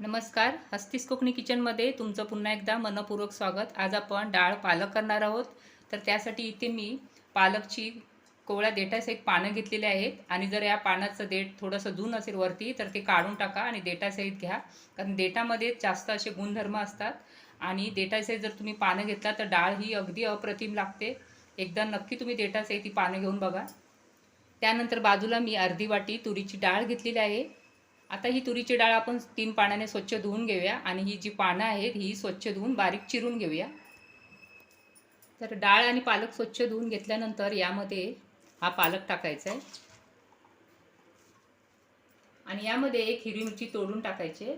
नमस्कार हस्तीस कोकणी किचनमध्ये तुमचं पुन्हा एकदा मनपूर्वक स्वागत. आज आपण डाळ पालक करणार आहोत. तर त्यासाठी इथे मी पालकची कोवळ्या देठासहित पानं घेतलेली आहेत. आणि जर या पानाचं देठ थोडंसं जून असेल वरती तर ते काढून टाका आणि देटासहित घ्या. कारण देठामध्ये जास्त असे गुणधर्म असतात. आणि देटासहित जर तुम्ही पानं घेतला तर डाळ ही अगदी अप्रतिम लागते. एकदा नक्की तुम्ही देटासहित ही पानं घेऊन बघा. त्यानंतर बाजूला मी अर्धी वाटी तुरीची डाळ घेतलेली आहे. आता ही तुरीची डाळ आपण तीन पाण्याने स्वच्छ धुवून घेऊया आणि ही जी पानं आहेत ही स्वच्छ धुवून बारीक चिरून घेऊया. तर डाळ आणि पालक स्वच्छ धुवून घेतल्यानंतर यामध्ये हा पालक टाकायचा आहे. आणि यामध्ये एक हिरवी मिरची तोडून टाकायची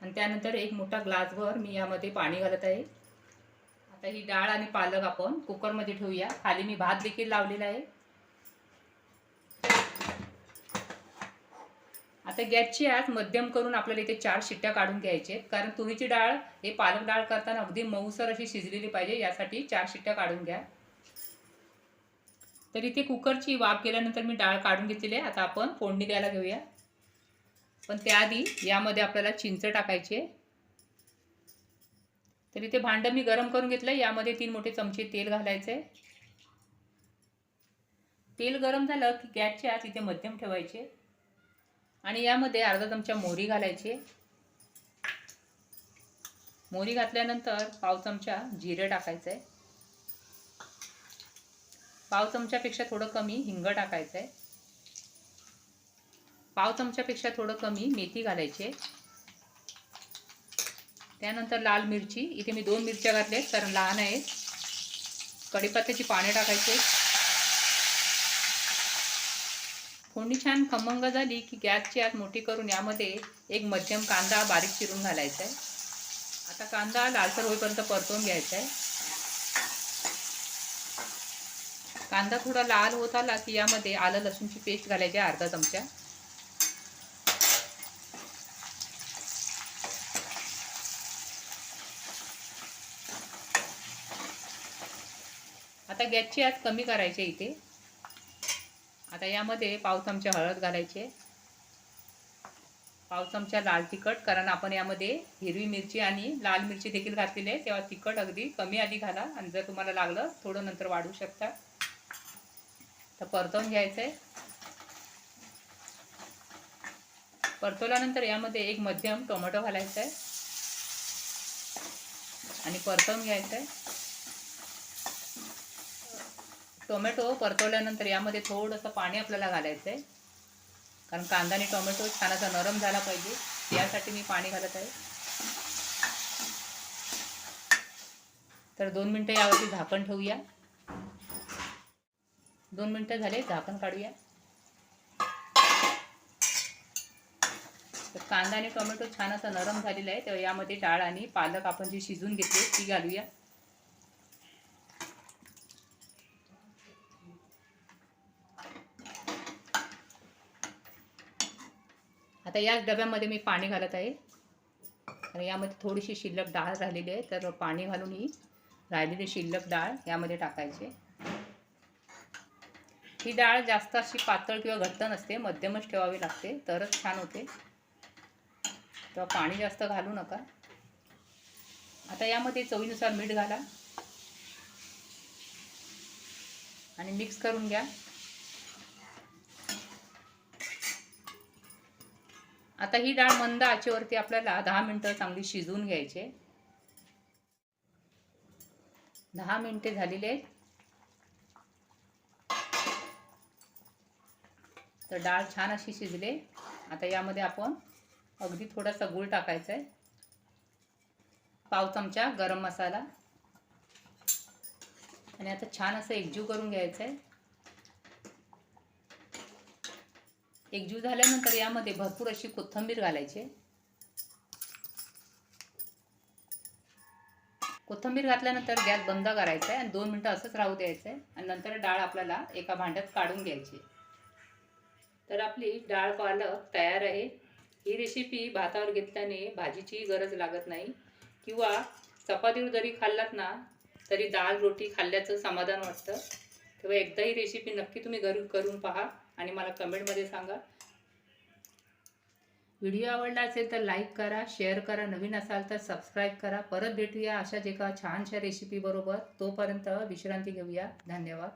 आणि त्यानंतर एक मोठा ग्लासभर मी यामध्ये पाणी घालत आहे. आता ही डाळ आणि पालक आपण कुकरमध्ये ठेवूया. खाली मी भात देखील लावलेला आहे. आता गॅसची आज मध्यम करून आपल्याला इथे चार शिट्ट्या काढून घ्यायचे कारण तुरीची डाळ हे पालक डाळ करताना अगदी मऊसर अशी शिजलेली पाहिजे यासाठी चार शिट्ट्या काढून घ्या. तर इथे कुकरची वाफ केल्यानंतर मी डाळ काढून घेतलेली आहे. आता आपण फोडणी द्यायला घेऊया. पण त्याआधी यामध्ये आपल्याला चिंच टाकायचे तर इथे भांडं मी गरम करून घेतलं यामध्ये तीन मोठे चमचे तेल घालायचे तेल गरम झालं की गॅसची आज इथे मध्यम ठेवायचे आणि यामध्ये अर्धा चमचा मोहरी घालायची. मोहरी घातल्यानंतर पाव चमचा जिरे टाकायचं आहे पाव चमच्यापेक्षा थोडं कमी हिंग टाकायचं आहे पाव चमच्यापेक्षा थोडं कमी मेथी घालायची. त्यानंतर लाल मिरची. इथे मी दोन मिरच्या घातल्या कारण लहान आहेत. कढीपत्त्याची पाने टाकायचे. फोडणी छान खमंग झाली की गॅसची आत मोठी करून यामध्ये एक मध्यम कांदा बारीक चिरून घालायचा आहे. आता कांदा लालसर होईपर्यंत परतवून घ्यायचा आहे. कांदा थोडा लाल होत आला की यामध्ये आलं लसूणची पेस्ट घालायची आहे अर्धा चमचा. आता गॅसची आत कमी करायची इथे. आता यामध्ये पाव चमचा हळद घालायचे. पाव चमचा लाल तिखट कारण आपण यामध्ये हिरवी मिरची आणि लाल मिरची देखील घातलेली आहे तेव्हा तिखट अगदी कमी आधी घाला आणि जर तुम्हाला लागलं थोडं नंतर वाढू शकता. तर परतवून घ्यायचं आहे परतवल्यानंतर यामध्ये एक मध्यम टोमॅटो घालायचा आहे आणि परतवून घ्यायचं आहे टोमॅटो परतवल्यानंतर यामध्ये थोडंसं पाणी आपल्याला घालायचं आहे कारण कांदा आणि टोमॅटो छान असा नरम झाला पाहिजे यासाठी मी पाणी घालत आहे. तर दोन मिनटं यावरती झाकण ठेवूया. दोन मिनटं झाले झाकण काढूया. तर कांदा आणि टोमॅटो छान असा नरम झालेला आहे तेव्हा यामध्ये डाळ आणि पालक आपण जी शिजून घेतली ती घालूया. आता याच डब्यामध्ये मी पाणी घालत आहे. आणि यामध्ये थोडीशी शिल्लक डाळ राहिलेली आहे. तर पाणी घालून ही राहिलेली शिल्लक डाळ यामध्ये टाकायची ही डाळ जास्त अशी पातळ किंवा घट्ट नसते. मध्यमच ठेवावी लागते. तरच छान होते. तेव्हा पाणी जास्त घालू नका. आता यामध्ये चवीनुसार मीठ घाला. आणि मिक्स करून घ्या. आता ही डाळ मंद आचेवरती आपल्याला दहा मिनटं चांगली शिजवून घ्यायचे. दहा मिनटे झालेले आहेत. तर डाळ छान अशी शिजले. आता यामध्ये आपण अगदी थोडासा गूळ टाकायचा आहे. पाव चमचा गरम मसाला. आणि आता छान असं एकजीव करून घ्यायचं आहे. एकजीव झाल्यानंतर यामध्ये भरपूर अशी कोथिंबीर घालायची. कोथिंबीर घातल्यानंतर गॅस बंद करायचा आहे आणि दोन मिनटं असंच राहू द्यायचं आहे आणि नंतर डाळ आपल्याला एका भांड्यात काढून घ्यायची. तर आपली डाळ पालक तयार आहे. ही रेसिपी भातावर घेतल्याने भाजीचीही गरज लागत नाही. किंवा चपातीवर जरी खाल्लात ना तरी डाळ रोटी खाल्ल्याचं समाधान वाटतं. तेव्हा एकदा ही रेसिपी नक्की तुम्ही घरून करून पहा. आणि मला कमेंटमध्ये सांगा. व्हिडिओ आवडला असेल तर लाईक करा शेअर करा नवीन असाल तर सबस्क्राईब करा. परत भेटूया अशाच एका छानशा रेसिपीबरोबर तोपर्यंत विश्रांती घेऊया. धन्यवाद.